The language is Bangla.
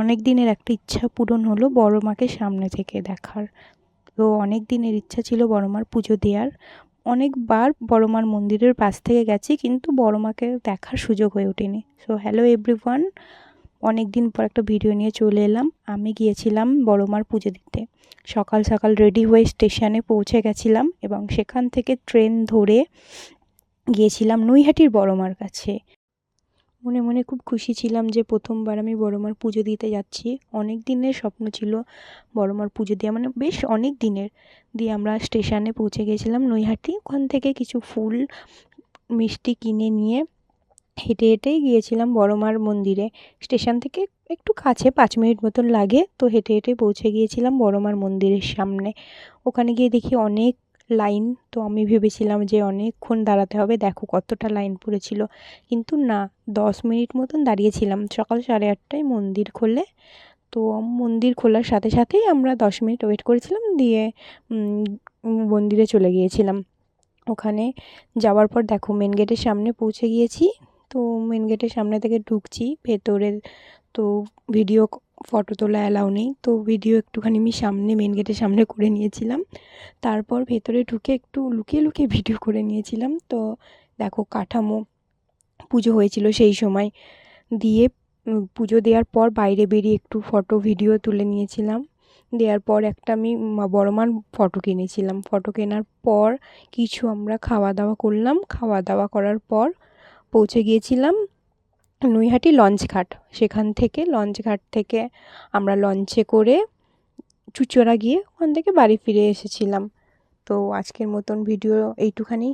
অনেক দিনের একটা ইচ্ছা পূরণ হলো বড় মাকে সামনে থেকে দেখার। তো অনেক দিনের ইচ্ছা ছিল বড় মার পুজো দেওয়ার অনেকবার বড় মার মন্দিরের পাশ থেকে গেছি কিন্তু বড় মাকে দেখার সুযোগ হয়ে ওঠেনি। সো হ্যালো এভরিওয়ান অনেক দিন পর একটা ভিডিও নিয়ে চলে এলাম। আমি গিয়েছিলাম বড় মার পুজো দিতে। সকাল সকাল রেডি হয়ে স্টেশনে পৌঁছে গেছিলাম এবং সেখান থেকে ট্রেন ধরে গিয়েছিলাম নৈহাটির বড় মার কাছে। মনে মনে খুব খুশি ছিলাম যে প্রথমবার আমি বড় মার পুজো দিতে যাচ্ছি। অনেক দিনের স্বপ্ন ছিল বড় মার পুজো দেওয়া মানে বেশ অনেক দিনের। দিয়ে আমরা স্টেশনে পৌঁছে গিয়েছিলাম নৈহাটি। ওখান থেকে কিছু ফুল, মিষ্টি কিনে নিয়ে হেঁটে হেঁটেই গিয়েছিলাম বড় মার মন্দিরে। স্টেশন থেকে একটু কাছে, পাঁচ মিনিট মতন লাগে। তো হেঁটে হেঁটে পৌঁছে গিয়েছিলাম বড় মার মন্দিরের সামনে। ওখানে গিয়ে দেখি অনেক লাইন। তো আমি ভেবেছিলাম যে অনেকক্ষণ দাঁড়াতে হবে। দেখো কতটা লাইন পড়েছিল। কিন্তু না, দশ মিনিট মতন দাঁড়িয়েছিলাম। সকাল সাড়ে আটটায় মন্দির খোলে। তো মন্দির খোলার সাথে সাথেই আমরা দশ মিনিট ওয়েট করেছিলাম দিয়ে মন্দিরে চলে গিয়েছিলাম। ওখানে যাওয়ার পর দেখো মেন গেটের সামনে পৌঁছে গিয়েছি। তো মেন গেটের সামনে থেকে ঢুকছি। ভেতরে তো ভিডিও ফটো তোলা অ্যালাউ নেই। তো ভিডিও একটুখানি আমি সামনে মেন গেটের সামনে করে নিয়েছিলাম। তারপর ভেতরে ঢুকে একটু লুকিয়ে লুকিয়ে ভিডিও করে নিয়েছিলাম। তো দেখো কাঠামো পুজো হয়েছিল সেই সময়। দিয়ে পুজো দেওয়ার পর বাইরে বেরিয়ে একটু ফটো ভিডিও তুলে নিয়েছিলাম। দেওয়ার পর একটা আমি বড় মার ফটো কিনেছিলাম। ফটো কেনার পর কিছু আমরা খাওয়া দাওয়া করলাম। খাওয়া দাওয়া করার পর পৌঁছে গিয়েছিলাম। নৈহাটি লঞ্চ ঘাট। সেখান থেকে, লঞ্চ ঘাট থেকে আমরা লঞ্চে করে চুচড়া গিয়ে ওখান থেকে বাড়ি ফিরে এসেছিলাম। তো আজকের মতন ভিডিও এইটুখানি।